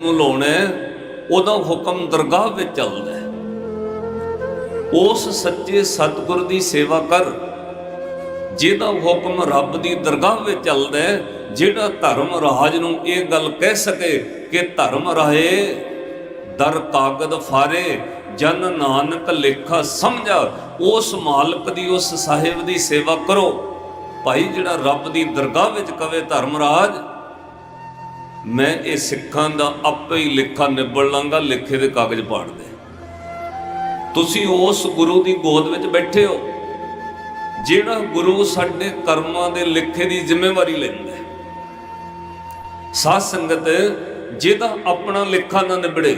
ਨੂੰ ਲਾਉਣਾ ਉਹਦਾ ਹੁਕਮ ਦਰਗਾਹ ਵਿੱਚ ਚੱਲਦਾ ਹੈ। ਉਸ ਸੱਚੇ ਸਤਿਗੁਰ ਦੀ ਸੇਵਾ ਕਰ, ਜਿਹਦਾ ਹੁਕਮ ਰੱਬ ਦੀ ਦਰਗਾਹ ਵਿੱਚ ਚੱਲਦਾ ਹੈ, ਜਿਹੜਾ ਧਰਮ ਰਾਜ ਨੂੰ ਇਹ ਗੱਲ ਕਹਿ ਸਕੇ ਕਿ ਧਰਮ ਰਾਏ, ਦਰ ਕਾਗਦ ਫਾਰੇ, ਜਨ ਨਾਨਕ ਲੇਖਾ ਸਮਝਾ, ਉਸ ਮਾਲਕ ਦੀ, ਉਸ ਸਾਹਿਬ ਦੀ ਸੇਵਾ ਕਰੋ। ਭਾਈ ਜਿਹੜਾ ਰੱਬ ਦੀ ਦਰਗਾਹ ਵਿੱਚ ਕਵੇ ਧਰਮ ਰਾਜ ਮੈਂ ਇਹ ਸਿੱਖਾਂ ਦਾ ਆਪੇ ਹੀ ਲੇਖਾ ਨਿਬੜ ਲਾਂਗਾ, ਲੇਖੇ ਦੇ ਕਾਗਜ਼ ਪਾੜ ਦੇ। ਤੁਸੀਂ ਉਸ ਗੁਰੂ ਦੀ ਗੋਦ ਵਿੱਚ ਬੈਠੇ ਹੋ, ਜਿਹੜਾ ਗੁਰੂ ਸਾਡੇ ਕਰਮਾਂ ਦੇ ਲਿਖੇ ਦੀ ਜ਼ਿੰਮੇਵਾਰੀ ਲੈਂਦਾ ਹੈ। ਸਾਧ ਸੰਗਤ, ਜਿਹਦਾ ਆਪਣਾ ਲੇਖਾ ਨਾ ਨਿਬੜੇ,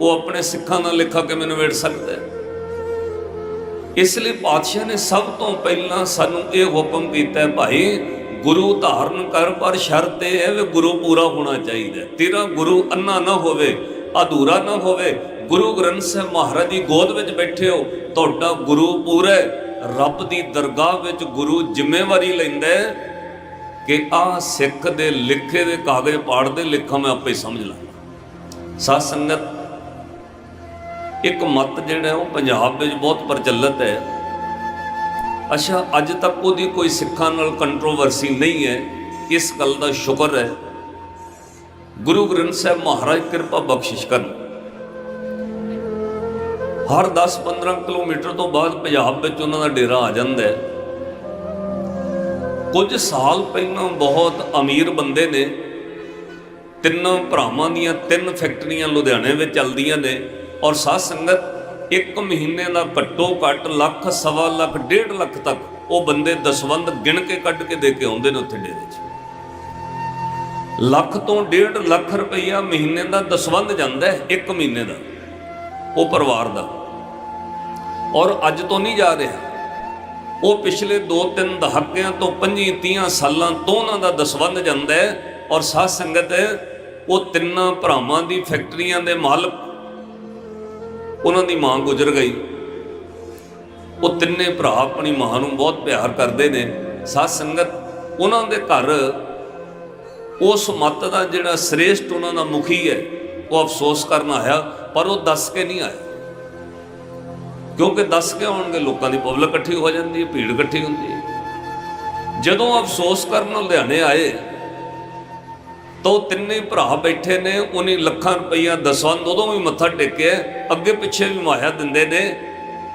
ਉਹ ਆਪਣੇ ਸਿੱਖਾਂ ਦਾ ਲੇਖਾ ਕਿਵੇਂ ਨਿਬੇੜ ਸਕਦਾ ਹੈ? ਇਸ ਲਈ ਪਾਤਸ਼ਾਹ ਨੇ ਸਭ ਤੋਂ ਪਹਿਲਾਂ ਸਾਨੂੰ ਇਹ ਹੁਕਮ ਕੀਤਾ ਹੈ, ਭਾਈ ਗੁਰੂ ਧਾਰਨ ਕਰ, ਪਰ ਸ਼ਰਤ ਇਹ ਹੈ ਵੀ ਗੁਰੂ ਪੂਰਾ ਹੋਣਾ ਚਾਹੀਦਾ। ਤੇਰਾ ਗੁਰੂ ਅੰਨਾ ਨਾ ਹੋਵੇ, ਅਧੂਰਾ ਨਾ ਹੋਵੇ, ਗੁਰੂ ਗ੍ਰੰਥ ਸਾਹਿਬ ਮਹਾਰਾਜ ਦੀ ਗੋਦ ਵਿੱਚ ਬੈਠੇ ਹੋ, ਤੁਹਾਡਾ ਗੁਰੂ ਪੂਰਾ ਰੱਬ ਦੀ ਦਰਗਾਹ ਵਿੱਚ ਗੁਰੂ ਜ਼ਿੰਮੇਵਾਰੀ ਲੈਂਦਾ ਕਿ ਆ ਸਿੱਖ ਦੇ ਲਿਖੇ ਦੇ ਕਾਗਜ਼ ਪਾੜਦੇ ਲਿਖਾਂ ਮੈਂ ਆਪੇ ਸਮਝ ਲਾਂਗਾ। ਸਾਧ ਸੰਗਤ, ਇੱਕ ਮਤ ਜਿਹੜਾ ਉਹ ਪੰਜਾਬ ਵਿੱਚ ਬਹੁਤ ਪ੍ਰਚਲਿਤ ਹੈ। ਅੱਛਾ, ਅੱਜ ਤੱਕ ਉਹਦੀ ਕੋਈ ਸਿੱਖਾਂ ਨਾਲ ਕੰਟਰੋਵਰਸੀ ਨਹੀਂ ਹੈ। ਇਸ ਗੱਲ ਦਾ ਸ਼ੁਕਰ ਹੈ। ਗੁਰੂ ਗ੍ਰੰਥ ਸਾਹਿਬ ਮਹਾਰਾਜ ਕਿਰਪਾ ਬਖਸ਼ਿਸ਼ ਕਰਨ। ਹਰ 10-15 ਕਿਲੋਮੀਟਰ ਤੋਂ ਬਾਅਦ ਪੰਜਾਬ ਵਿੱਚ ਉਹਨਾਂ ਦਾ ਡੇਰਾ ਆ ਜਾਂਦਾ ਹੈ। ਕੁਝ ਸਾਲ ਪਹਿਲਾਂ ਬਹੁਤ ਅਮੀਰ ਬੰਦੇ ਨੇ, ਤਿੰਨਾਂ ਭਰਾਵਾਂ ਦੀਆਂ ਤਿੰਨ ਫੈਕਟਰੀਆਂ ਲੁਧਿਆਣੇ ਵਿੱਚ ਚੱਲਦੀਆਂ ਨੇ ਔਰ ਸਾਧ ਸੰਗਤ ਇੱਕ ਮਹੀਨੇ ਦਾ ਘੱਟੋ ਘੱਟ ਲੱਖ, ਸਵਾ ਲੱਖ, ਡੇਢ ਲੱਖ ਤੱਕ ਉਹ ਬੰਦੇ ਦਸਵੰਦ ਗਿਣ ਕੇ ਕੱਢ ਕੇ ਦੇ ਕੇ ਆਉਂਦੇ ਨੇ ਉੱਥੇ ਡੇਰੇ 'ਚ। ਲੱਖ ਤੋਂ ਡੇਢ ਲੱਖ ਰੁਪਈਆ ਮਹੀਨੇ ਦਾ ਦਸਵੰਦ ਜਾਂਦਾ ਇੱਕ ਮਹੀਨੇ ਦਾ, ਉਹ ਪਰਿਵਾਰ ਦਾ। ਔਰ ਅੱਜ ਤੋਂ ਨਹੀਂ ਜਾ ਰਿਹਾ। ਉਹ ਪਿਛਲੇ 2-3 ਦਹਾਕਿਆਂ ਤੋਂ 25-30 ਸਾਲਾਂ ਤੋਂ ਉਹਨਾਂ ਦਾ ਦਸਵੰਦ ਜਾਂਦਾ ਹੈ ਔਰ ਸਾਧ ਸੰਗਤ ਉਹ ਤਿੰਨਾਂ ਭਰਾਵਾਂ ਦੀ ਫੈਕਟਰੀਆਂ ਦੇ ਮਾਲਕ ਉਹਨਾਂ ਦੀ ਮਾਂ ਗੁਜ਼ਰ ਗਈ। ਉਹ ਤਿੰਨੇ ਭਰਾ ਆਪਣੀ ਮਾਂ ਨੂੰ ਬਹੁਤ ਪਿਆਰ ਕਰਦੇ ਨੇ। ਸਾਧ ਸੰਗਤ ਉਹਨਾਂ ਦੇ ਘਰ ਉਸ ਮੱਤ ਦਾ ਜਿਹੜਾ ਸ੍ਰੇਸ਼ਟ ਉਹਨਾਂ ਦਾ ਮੁਖੀ ਹੈ, ਉਹ ਅਫਸੋਸ ਕਰਨ ਆਇਆ, ਪਰ ਉਹ ਦੱਸ ਕੇ ਨਹੀਂ ਆਇਆ। ਕਿਉਂਕਿ ਦੱਸ ਕੇ ਆਉਣਗੇ, ਲੋਕਾਂ ਦੀ ਪਬਲਿਕ ਇਕੱਠੀ ਹੋ ਜਾਂਦੀ ਹੈ, ਭੀੜ ਇਕੱਠੀ ਹੁੰਦੀ ਹੈ। ਜਦੋਂ ਅਫਸੋਸ ਕਰਨ ਲੁਧਿਆਣੇ ਆਏ ਤਾਂ ਉਹ ਤਿੰਨੇ ਭਰਾ ਬੈਠੇ ਨੇ, ਉਹਨੇ ਲੱਖਾਂ ਰੁਪਈਆ ਦਸਵੰਦ ਉਦੋਂ ਵੀ ਮੱਥਾ ਟੇਕਿਆ, ਅੱਗੇ ਪਿੱਛੇ ਵੀ ਮਾਇਆ ਦਿੰਦੇ ਨੇ।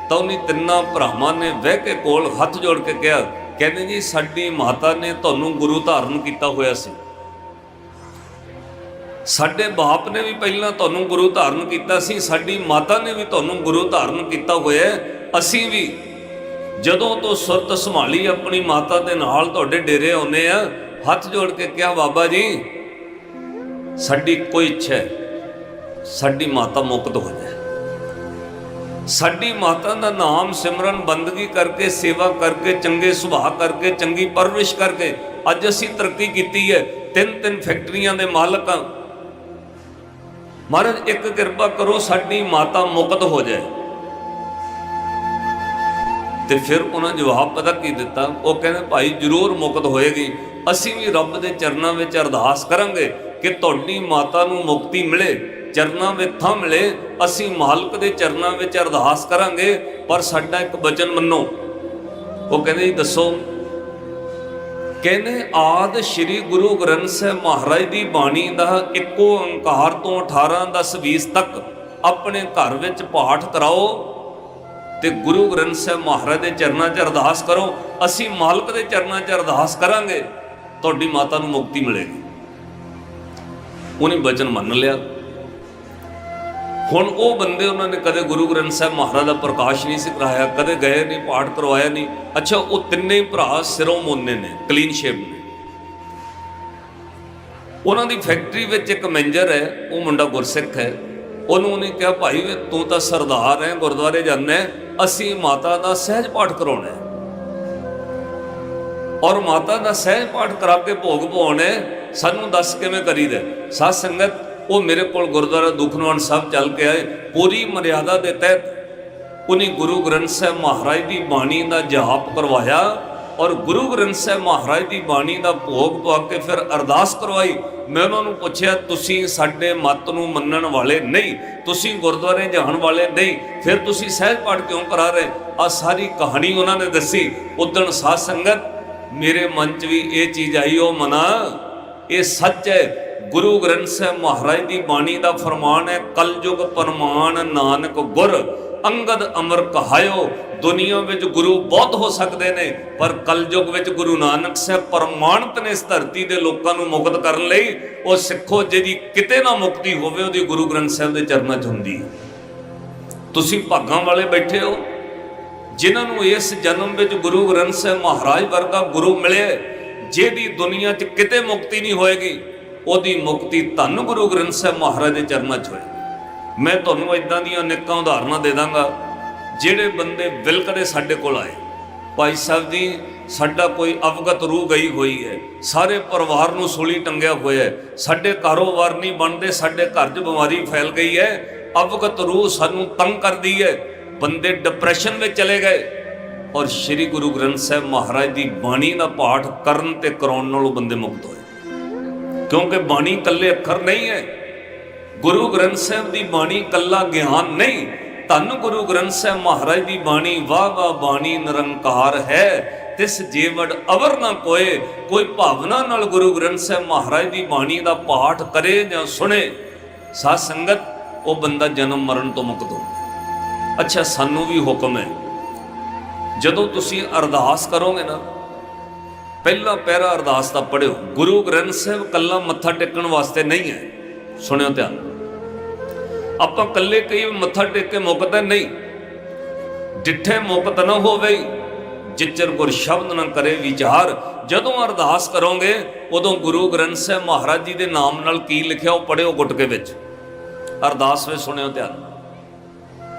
ਤਾਂ ਉਹਨੇ ਤਿੰਨਾਂ ਭਰਾਵਾਂ ਨੇ ਵਹਿ ਕੇ ਕੋਲ ਹੱਥ ਜੋੜ ਕੇ ਕਿਹਾ, ਕਹਿੰਦੇ ਜੀ ਸਾਡੀ ਮਾਤਾ ਨੇ ਤੁਹਾਨੂੰ ਗੁਰੂ ਧਾਰਨ ਕੀਤਾ ਹੋਇਆ ਸੀ। ਸਾਡੇ ਬਾਪ ਨੇ ਵੀ ਪਹਿਲਾਂ ਤੁਹਾਨੂੰ ਗੁਰੂ ਧਾਰਨ ਕੀਤਾ ਸੀ, ਸਾਡੀ ਮਾਤਾ ਨੇ ਵੀ ਤੁਹਾਨੂੰ ਗੁਰੂ ਧਾਰਨ ਕੀਤਾ ਹੋਇਆ ਅਸੀਂ ਵੀ ਜਦੋਂ ਤੋਂ ਸੁਰਤ ਸੰਭਾਲੀ ਆਪਣੀ ਮਾਤਾ ਦੇ ਨਾਲ ਤੁਹਾਡੇ ਡੇਰੇ ਆਉਨੇ ਆ ਹੱਥ ਜੋੜ ਕੇ ਕਿਹਾ, ਬਾਬਾ ਜੀ ਸਾਡੀ ਕੋਈ ਇੱਛਾ ਹੈ, ਸਾਡੀ ਮਾਤਾ ਮੁਕਤ ਹੋ ਜਾਏ। ਸਾਡੀ ਮਾਤਾ ਦਾ ਨਾਮ ਸਿਮਰਨ, ਬੰਦਗੀ ਕਰਕੇ, ਸੇਵਾ ਕਰਕੇ, ਚੰਗੇ ਸੁਭਾਅ ਕਰਕੇ, ਚੰਗੀ ਪਰਵਰਿਸ਼ ਕਰਕੇ ਅੱਜ ਅਸੀਂ ਤਰੱਕੀ ਕੀਤੀ ਹੈ। ਤਿੰਨ ਤਿੰਨ ਫੈਕਟਰੀਆਂ ਦੇ ਮਾਲਕ ਹਾਂ। ਮਹਾਰਾਜ, ਇੱਕ ਕਿਰਪਾ ਕਰੋ, ਸਾਡੀ ਮਾਤਾ ਮੁਕਤ ਹੋ ਜਾਏ। ਤੇ ਫਿਰ ਉਹਨਾਂ ਜਵਾਬ ਪਤਾ ਕੀ ਦਿੱਤਾ? ਉਹ ਕਹਿੰਦੇ, ਭਾਈ, ਜ਼ਰੂਰ ਮੁਕਤ ਹੋਏਗੀ। ਅਸੀਂ ਵੀ ਰੱਬ ਦੇ ਚਰਨਾਂ ਵਿੱਚ ਅਰਦਾਸ ਕਰਾਂਗੇ। ਕਿ ਤੁਹਾਡੀ ਮਾਤਾ ਨੂੰ ਮੁਕਤੀ ਮਿਲੇ, ਚਰਨਾਂ ਵਿੱਚ ਥਾਂ ਮਿਲੇ, ਅਸੀਂ ਮਾਲਕ ਦੇ ਚਰਨਾਂ ਵਿੱਚ ਅਰਦਾਸ ਕਰਾਂਗੇ, ਪਰ ਸਾਡਾ ਇੱਕ ਵਚਨ ਮੰਨੋ। ਉਹ ਕਹਿੰਦੇ ਜੀ, ਦੱਸੋ। ਕਹਿੰਦੇ, ਆਦ ਸ੍ਰੀ ਗੁਰੂ ਗ੍ਰੰਥ ਸਾਹਿਬ ਮਹਾਰਾਜ ਦੀ ਬਾਣੀ ਦਾ ਇੱਕੋ ਓੰਕਾਰ ਤੋਂ 18 10 20 ਤੱਕ ਆਪਣੇ ਘਰ ਵਿੱਚ ਪਾਠ ਕਰਾਓ ਤੇ ਗੁਰੂ ਗ੍ਰੰਥ ਸਾਹਿਬ ਮਹਾਰਾਜ ਦੇ ਚਰਨਾਂ 'ਚ ਅਰਦਾਸ ਕਰੋ। ਅਸੀਂ ਮਾਲਕ ਦੇ ਚਰਨਾਂ 'ਚ ਅਰਦਾਸ ਕਰਾਂਗੇ, ਤੁਹਾਡੀ ਮਾਤਾ ਨੂੰ ਮੁਕਤੀ ਮਿਲੇਗੀ। ਉਹਨੇ ਵਚਨ ਮੰਨ ਲਿਆ। ਹੁਣ ਉਹ ਬੰਦੇ ਉਹਨਾਂ ਨੇ ਕਦੇ ਗੁਰੂ ਗ੍ਰੰਥ ਸਾਹਿਬ ਮਹਾਰਾਜ ਦਾ ਪ੍ਰਕਾਸ਼ ਨਹੀਂ ਸੀ ਕਰਾਇਆ ਕਦੇ ਗਏ ਨਹੀਂ ਪਾਠ ਕਰਵਾਇਆ ਨਹੀਂ। ਅੱਛਾ ਉਹ ਤਿੰਨੇ ਭਰਾ ਸਿਰੋਂ ਮੋਨੇ ਨੇ ਕਲੀਨ ਸ਼ੇਪ ਨੇ ਉਹਨਾਂ ਦੀ ਫੈਕਟਰੀ ਵਿੱਚ ਇੱਕ ਮੈਨੇਜਰ ਹੈ ਉਹ ਮੁੰਡਾ ਗੁਰਸਿੱਖ ਹੈ। ਉਹਨੂੰ ਉਹਨੇ ਕਿਹਾ ਭਾਈ ਵੇ ਤੂੰ ਤਾਂ ਸਰਦਾਰ ਹੈ ਗੁਰਦੁਆਰੇ ਜਾਂਦਾ ਅਸੀਂ ਮਾਤਾ ਦਾ ਸਹਿਜ ਪਾਠ ਕਰਾਉਣਾ ਹੈ। ਔਰ ਮਾਤਾ ਦਾ ਸਹਿਜ ਪਾਠ ਕਰਾ ਕੇ ਭੋਗ ਪਾਉਣਾ ਹੈ, ਸਾਨੂੰ ਦੱਸ ਕਿਵੇਂ ਕਰੀਦਾ? ਸਾਧ ਸੰਗਤ, ਉਹ ਮੇਰੇ ਕੋਲ ਗੁਰਦੁਆਰਾ ਦੁਖਨਵਾਨ ਸਾਹਿਬ ਚੱਲ ਕੇ ਆਏ। ਪੂਰੀ ਮਰਿਆਦਾ ਦੇ ਤਹਿਤ ਉਹਨੇ ਗੁਰੂ ਗ੍ਰੰਥ ਸਾਹਿਬ ਮਹਾਰਾਜ ਦੀ ਬਾਣੀ ਦਾ ਜਾਪ ਕਰਵਾਇਆ ਔਰ ਗੁਰੂ ਗ੍ਰੰਥ ਸਾਹਿਬ ਮਹਾਰਾਜ ਦੀ ਬਾਣੀ ਦਾ ਭੋਗ ਪਾ ਕੇ ਫਿਰ ਅਰਦਾਸ ਕਰਵਾਈ। ਮੈਂ ਉਹਨਾਂ ਨੂੰ ਪੁੱਛਿਆ, ਤੁਸੀਂ ਸਾਡੇ ਮਤ ਨੂੰ ਮੰਨਣ ਵਾਲੇ ਨਹੀਂ, ਤੁਸੀਂ ਗੁਰਦੁਆਰੇ ਜਾਣ ਵਾਲੇ ਨਹੀਂ, ਫਿਰ ਤੁਸੀਂ ਸਹਿਜ ਪਾਠ ਕਿਉਂ ਕਰਾ ਰਹੇ? ਆ ਸਾਰੀ ਕਹਾਣੀ ਉਹਨਾਂ ਨੇ ਦੱਸੀ। ਉਦਣ ਸਾਧ ਸੰਗਤ, ਮੇਰੇ ਮਨ 'ਚ ਵੀ ਇਹ ਚੀਜ਼ ਆਈ, ਉਹ ਮਨਾ। ਇਹ ਸੱਚ ਹੈ, ਗੁਰੂ ਗ੍ਰੰਥ ਸਾਹਿਬ ਮਹਾਰਾਜ ਦੀ ਬਾਣੀ ਦਾ ਫਰਮਾਨ ਹੈ, ਕਲਯੁਗ ਪਰਮਾਨ ਨਾਨਕ ਗੁਰ, ਅੰਗਦ ਅਮਰ ਕਹਾਇਓ। ਦੁਨੀਆ ਵਿੱਚ ਗੁਰੂ ਬਹੁਤ ਹੋ ਸਕਦੇ ਨੇ, ਪਰ ਕਲਯੁਗ ਵਿੱਚ ਗੁਰੂ ਨਾਨਕ ਸਾਹਿਬ ਪ੍ਰਮਾਣਿਤ ਨੇ ਇਸ ਧਰਤੀ ਦੇ ਲੋਕਾਂ ਨੂੰ ਮੁਕਤ ਕਰਨ ਲਈ, ਉਹ ਸਿੱਖੋ ਜਿਹਦੀ ਕਿਤੇ ਨਾ ਮੁਕਤੀ ਹੋਵੇ, ਉਹਦੀ ਗੁਰੂ ਗ੍ਰੰਥ ਸਾਹਿਬ ਦੇ ਚਰਨਾਂ 'ਚ ਹੁੰਦੀ ਹੈ। ਤੁਸੀਂ ਭਾਗਾਂ ਵਾਲੇ ਬੈਠੇ ਹੋ, ਜਿਨ੍ਹਾਂ ਨੂੰ ਇਸ ਜਨਮ ਵਿੱਚ ਗੁਰੂ ਗ੍ਰੰਥ ਸਾਹਿਬ ਮਹਾਰਾਜ ਵਰਗਾ ਗੁਰੂ ਮਿਲਿਆ ਜਿਹਦੀ ਦੁਨੀਆ 'ਚ ਕਿਤੇ ਮੁਕਤੀ ਨਹੀਂ ਹੋਏਗੀ, ਉਹਦੀ ਮੁਕਤੀ ਧੰਨ ਗੁਰੂ ਗ੍ਰੰਥ ਸਾਹਿਬ ਮਹਾਰਾਜ ਦੇ ਚਰਨਾਂ 'ਚ ਹੋਏਗੀ। ਮੈਂ ਤੁਹਾਨੂੰ ਇਦਾਂ ਦੀਆਂ ਅਨੇਕਾਂ ਉਦਾਹਰਨਾਂ ਦੇ ਦਾਂਗਾ, ਜਿਹੜੇ ਬੰਦੇ ਵਿਲਕਦੇ ਸਾਡੇ ਕੋਲ ਆਏ। ਭਾਈ ਸਾਹਿਬ ਜੀ, ਸਾਡਾ ਕੋਈ ਅਵਗਤ ਰੂਹ ਗਈ ਹੋਈ ਹੈ, ਸਾਰੇ ਪਰਿਵਾਰ ਨੂੰ ਸੂਲੀ ਟੰਗਿਆ ਹੋਇਆ ਹੈ, ਸਾਡੇ ਕਾਰੋਬਾਰ ਨਹੀਂ ਬਣਦੇ, ਸਾਡੇ ਘਰ 'ਚ ਬਿਮਾਰੀ ਫੈਲ ਗਈ ਹੈ, ਅਵਗਤ ਰੂਹ ਸਾਨੂੰ ਤੰਗ ਕਰਦੀ ਹੈ। ਬੰਦੇ ਡਿਪਰੈਸ਼ਨ ਵਿੱਚ ਚਲੇ ਗਏ ਔਰ ਸ੍ਰੀ ਗੁਰੂ ਗ੍ਰੰਥ ਸਾਹਿਬ ਮਹਾਰਾਜ ਦੀ ਬਾਣੀ ਦਾ ਪਾਠ ਕਰਨ ਤੇ ਕਰਾਉਣ ਨਾਲੋਂ ਬੰਦੇ ਮੁਕਤ ਹੋਏ। ਕਿਉਂਕਿ ਬਾਣੀ ਇਕੱਲੇ ਅੱਖਰ ਨਹੀਂ ਹੈ। ਗੁਰੂ ਗ੍ਰੰਥ ਸਾਹਿਬ ਦੀ ਬਾਣੀ ਇਕੱਲਾ ਗਿਆਨ ਨਹੀਂ। ਧੰਨ ਗੁਰੂ ਗ੍ਰੰਥ ਸਾਹਿਬ ਮਹਾਰਾਜ ਦੀ ਬਾਣੀ, ਵਾਹ ਵਾਹ ਬਾਣੀ ਨਿਰੰਕਾਰ ਹੈ। ਤਿਸ ਜੀਵੜ ਅਵਰ ਨਾ ਕੋਏ, ਕੋਈ ਭਾਵਨਾ ਨਾਲ ਗੁਰੂ ਗ੍ਰੰਥ ਸਾਹਿਬ ਮਹਾਰਾਜ ਦੀ ਬਾਣੀ ਦਾ ਪਾਠ ਕਰੇ ਜਾਂ ਸੁਣੇ, ਸਾਧ ਸੰਗਤ ਉਹ ਬੰਦਾ ਜਨਮ ਮਰਨ ਤੋਂ ਮੁਕਤ ਹੋ ਅੱਛਾ, ਸਾਨੂੰ ਵੀ ਹੁਕਮ ਹੈ। ਜਦੋਂ ਤੁਸੀਂ ਅਰਦਾਸ ਕਰੋਗੇ ਨਾ, ਪਹਿਲਾ ਪਹਿਰਾ ਅਰਦਾਸ ਦਾ ਪੜਿਓ ਗੁਰੂ ਗ੍ਰੰਥ ਸਾਹਿਬ ਕੱਲਾ ਮੱਥਾ ਟੇਕਣ ਵਾਸਤੇ ਨਹੀਂ ਹੈ। ਸੁਣਿਓ ਧਿਆਨ। ਆਪਾਂ ਕੱਲੇ ਕਈ ਮੱਥਾ ਟੇਕ ਕੇ ਮੁਕਤ ਨਹੀਂ। ਡਿੱਠੇ ਮੁਕਤ ਨਾ ਹੋਵੇ। ਜਿੱਚਰ ਗੁਰ ਸ਼ਬਦ ਨਾ ਕਰੇ ਵਿਚਾਰ। ਜਦੋਂ ਅਰਦਾਸ ਕਰੋਗੇ, ਉਦੋਂ ਗੁਰੂ ਗ੍ਰੰਥ ਸਾਹਿਬ ਮਹਾਰਾਜ ਜੀ ਦੇ ਨਾਮ ਨਾਲ ਕੀ ਲਿਖਿਆ ਉਹ ਪੜਿਓ ਗੁਟਕੇ ਵਿੱਚ। ਅਰਦਾਸ ਵਿੱਚ ਸੁਣਿਓ ਧਿਆਨ।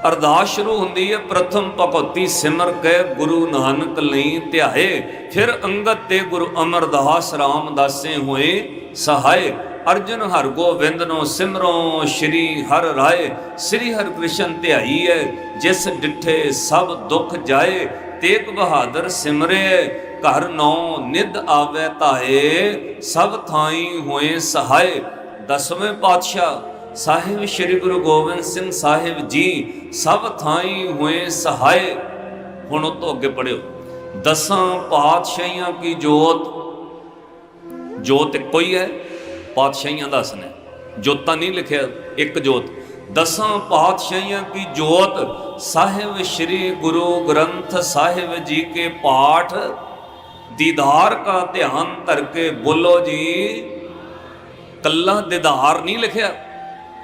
ਅਰਦਾਸ ਸ਼ੁਰੂ ਹੁੰਦੀ ਹੈ, ਪ੍ਰਥਮ ਭਗਉਤੀ ਸਿਮਰ ਕੇ ਗੁਰੂ ਨਾਨਕ ਲਈ ਧਿਆਏ। ਫਿਰ ਅੰਗਦ ਤੇ ਗੁਰੂ ਅਮਰਦਾਸ ਰਾਮਦਾਸੇ ਹੋਏ ਸਹਾਏ। ਅਰਜਨ ਹਰ ਗੋਬਿੰਦ ਨੂੰ ਸਿਮਰੋ ਸ਼੍ਰੀ ਹਰ ਰਾਏ। ਸ੍ਰੀ ਹਰਿ ਕ੍ਰਿਸ਼ਨ ਧਿਆਈ ਹੈ, ਜਿਸ ਡਿਠੇ ਸਭ ਦੁੱਖ ਜਾਏ। ਤੇਗ ਬਹਾਦਰ ਸਿਮਰੇ, ਘਰ ਨੌ ਨਿਦ ਆਵੇ ਤਾਏ ਸਭ ਥਾਈ ਹੋਏ ਸਹਾਏ। ਦਸਵੇਂ ਪਾਤਸ਼ਾਹ ਸਾਹਿਬ ਸ੍ਰੀ ਗੁਰੂ ਗੋਬਿੰਦ ਸਿੰਘ ਸਾਹਿਬ ਜੀ ਸਭ ਥਾਈ ਹੋਏ ਸਹਾਇ ਹੁਣ ਉਹ ਤੋਂ ਅੱਗੇ ਪੜਿਓ ਦਸਾਂ ਪਾਤਸ਼ਾਹੀਆਂ ਕੀ ਜੋਤ? ਜੋਤ ਇੱਕੋ ਹੀ ਹੈ, ਪਾਤਸ਼ਾਹੀਆਂ ਦੱਸ ਨੇ। ਜੋਤਾਂ ਨਹੀਂ ਲਿਖਿਆ, ਇੱਕ ਜੋਤ। ਦਸਾਂ ਪਾਤਸ਼ਾਹੀਆਂ ਕੀ ਜੋਤ? ਸਾਹਿਬ ਸ੍ਰੀ ਗੁਰੂ ਗ੍ਰੰਥ ਸਾਹਿਬ ਜੀ ਕੇ ਪਾਠ। ਦੀਦਾਰ ਕਾ ਧਿਆਨ ਧਰ ਕੇ ਬੋਲੋ ਜੀ। ਕੱਲਾ ਦੀਦਾਰ ਨਹੀਂ ਲਿਖਿਆ।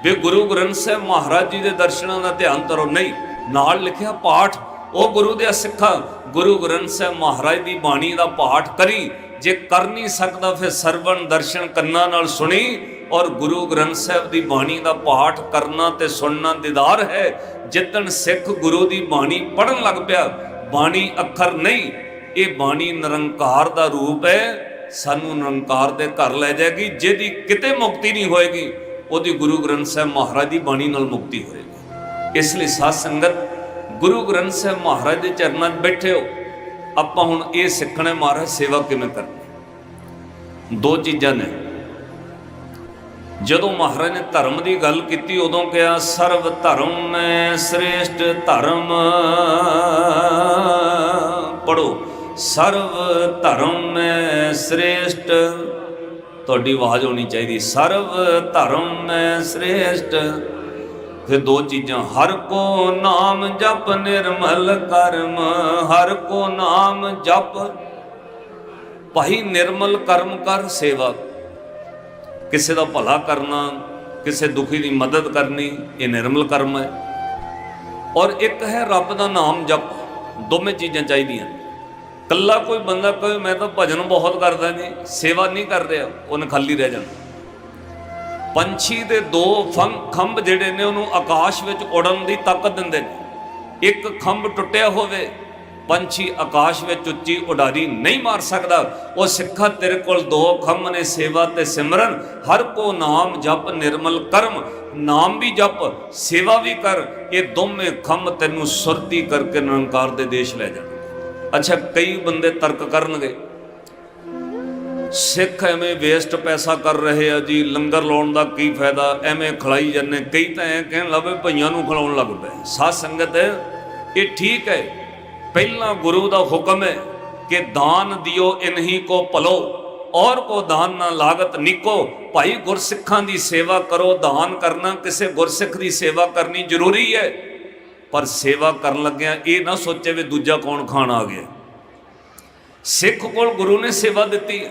ਵੀ ਗੁਰੂ ਗ੍ਰੰਥ ਸਾਹਿਬ ਮਹਾਰਾਜ ਜੀ ਦੇ ਦਰਸ਼ਨਾਂ ਦਾ ਧਿਆਨ ਧਰੋ। ਨਹੀਂ, ਨਾਲ ਲਿਖਿਆ ਪਾਠ। ਉਹ ਗੁਰੂ ਦੇ ਸਿੱਖਾਂ ਗੁਰੂ ਗ੍ਰੰਥ ਸਾਹਿਬ ਮਹਾਰਾਜ ਦੀ ਬਾਣੀ ਦਾ ਪਾਠ ਕਰੀ। ਜੇ ਕਰ ਨਹੀਂ ਸਕਦਾ, ਫਿਰ ਸਰਵਣ ਦਰਸ਼ਨ ਕੰਨਾਂ ਨਾਲ ਸੁਣੀ ਔਰ ਗੁਰੂ ਗ੍ਰੰਥ ਸਾਹਿਬ ਦੀ ਬਾਣੀ ਦਾ ਪਾਠ ਕਰਨਾ ਤੇ ਸੁਣਨਾ ਦੀਦਾਰ ਹੈ। ਜਿੱਦਣ ਸਿੱਖ ਗੁਰੂ ਦੀ ਬਾਣੀ ਪੜਨ ਲੱਗ ਪਿਆ, ਬਾਣੀ ਅੱਖਰ ਨਹੀਂ, ਇਹ ਬਾਣੀ ਨਿਰੰਕਾਰ ਦਾ ਰੂਪ ਹੈ। ਸਾਨੂੰ ਨਿਰੰਕਾਰ ਦੇ ਘਰ ਲੈ ਜਾਏਗੀ, ਜਿਹਦੀ ਕਿਤੇ ਮੁਕਤੀ ਨਹੀਂ ਹੋਏਗੀ। ਉਹਦੀ ਗੁਰੂ ਗ੍ਰੰਥ ਸਾਹਿਬ ਮਹਾਰਾਜ ਦੀ ਬਾਣੀ ਨਾਲ ਮੁਕਤੀ ਹੋਏਗੀ ਇਸ ਲਈ ਸਾਧ ਸੰਗਤ, ਗੁਰੂ ਗ੍ਰੰਥ ਸਾਹਿਬ ਮਹਾਰਾਜ ਦੇ ਚਰਨਾਂ 'ਚ ਬੈਠੇ ਹੋ। ਆਪਾਂ ਹੁਣ ਇਹ ਸਿੱਖਣਾ ਮਹਾਰਾਜ, ਸੇਵਾ ਕਿਵੇਂ ਕਰਨੀ ਦੋ ਚੀਜ਼ਾਂ ਨੇ। ਜਦੋਂ ਮਹਾਰਾਜ ਨੇ ਧਰਮ ਦੀ ਗੱਲ ਕੀਤੀ, ਉਦੋਂ ਕਿਹਾ, ਸਰਵ ਧਰਮ ਮੈਂ ਸ੍ਰੇਸ਼ਟ ਧਰਮ। ਪੜੋ ਸਰਵ ਧਰਮ ਮੈਂ ਸ੍ਰੇਸ਼ਟ ਤੁਹਾਡੀ ਆਵਾਜ਼ ਹੋਣੀ ਚਾਹੀਦੀ। ਸਰਵ ਧਰਮ ਮੈਂ ਸ੍ਰੇਸ਼ਟ। ਫਿਰ ਦੋ ਚੀਜ਼ਾਂ। ਹਰ ਕੋ ਨਾਮ ਜਪ ਨਿਰਮਲ ਕਰਮ। ਹਰ ਕੋ ਨਾਮ ਜਪ ਭਾਈ ਨਿਰਮਲ ਕਰਮ ਕਰ ਸੇਵਾ। ਕਿਸੇ ਦਾ ਭਲਾ ਕਰਨਾ, ਕਿਸੇ ਦੁਖੀ ਦੀ ਮਦਦ ਕਰਨੀ, ਇਹ ਨਿਰਮਲ ਕਰਮ ਹੈ। ਔਰ ਇੱਕ ਹੈ ਰੱਬ ਦਾ ਨਾਮ ਜਪ। ਦੋਵੇਂ ਚੀਜ਼ਾਂ ਚਾਹੀਦੀਆਂ। ਕੱਲਾ ਕੋਈ ਬੰਦਾ ਕਹੇ, ਮੈਂ ਤਾਂ ਭਜਨ ਬਹੁਤ ਕਰਦਾ ਜੀ, ਸੇਵਾ ਨਹੀਂ ਕਰ ਰਿਹਾ। ਉਹਨੇ ਖਾਲੀ ਰਹਿ ਜਾਣਾ ਪੰਛੀ ਦੇ ਦੋ ਫੰਗ ਖੰਭ ਜਿਹੜੇ ਨੇ, ਉਹਨੂੰ ਆਕਾਸ਼ ਵਿੱਚ ਉਡਣ ਦੀ ਤਾਕਤ ਦਿੰਦੇ ਨੇ। ਇੱਕ ਖੰਭ ਟੁੱਟਿਆ ਹੋਵੇ, ਪੰਛੀ ਆਕਾਸ਼ ਵਿੱਚ ਉੱਚੀ ਉਡਾਰੀ ਨਹੀਂ ਮਾਰ ਸਕਦਾ। ਉਹ ਸਿੱਖਾ ਤੇਰੇ ਕੋਲ ਦੋ ਖੰਭ ਨੇ, ਸੇਵਾ ਤੇ ਸਿਮਰਨ। ਹਰ ਕੋ ਨਾਮ ਜਪ ਨਿਰਮਲ ਕਰਮ, ਨਾਮ ਵੀ ਜਪ, ਸੇਵਾ ਵੀ ਕਰ। ਇਹ ਦੋਵੇਂ ਖੰਭ ਤੈਨੂੰ ਸੁਰਤੀ ਕਰਕੇ ਨਿਰੰਕਾਰ ਦੇ ਦੇਸ਼ ਲੈ ਜਾਣਗੇ। ਅੱਛਾ, ਕਈ ਬੰਦੇ ਤਰਕ ਕਰਨਗੇ। ਸਿੱਖ ਐਵੇਂ ਵੇਸਟ ਪੈਸਾ ਕਰ ਰਹੇ ਆ ਜੀ, ਲੰਗਰ ਲਾਉਣ ਦਾ ਕੀ ਫਾਇਦਾ, ਐਵੇਂ ਖਲਾਈ ਜਾਂਦੇ। ਕਈ ਤਾਂ ਐ ਕਹਿਣ ਲੱਗੇ ਭਈਆਂ ਨੂੰ ਖਲਾਉਣ ਲੱਗ ਪਏ। ਸਾਧ ਸੰਗਤ, ਇਹ ਠੀਕ ਹੈ। ਪਹਿਲਾਂ ਗੁਰੂ ਦਾ ਹੁਕਮ ਹੈ ਕਿ ਦਾਨ ਦਿਓ, ਇਨਹੀ ਕੋ ਭਲੋ। ਔਰ ਕੋ ਦਾਨ ਨਾ ਲਾਗਤ ਨਿਕੋ। ਭਾਈ ਗੁਰਸਿੱਖਾਂ ਦੀ ਸੇਵਾ ਕਰੋ, ਦਾਨ ਕਰਨਾ, ਕਿਸੇ ਗੁਰਸਿੱਖ ਦੀ ਸੇਵਾ ਕਰਨੀ ਜ਼ਰੂਰੀ ਹੈ। ਪਰ ਸੇਵਾ ਕਰਨ ਲੱਗਿਆਂ ਇਹ ਨਾ ਸੋਚੇ ਵੀ ਦੂਜਾ ਕੌਣ ਖਾਣ ਆ ਗਿਆ। ਸਿੱਖ ਕੋਲ ਗੁਰੂ ਨੇ ਸੇਵਾ ਦਿੱਤੀ।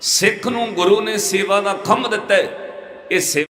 ਸਿੱਖ ਨੂੰ ਗੁਰੂ ਨੇ ਸੇਵਾ ਦਾ ਖੰਭ ਦਿੱਤਾ। ਇਹ ਸੇ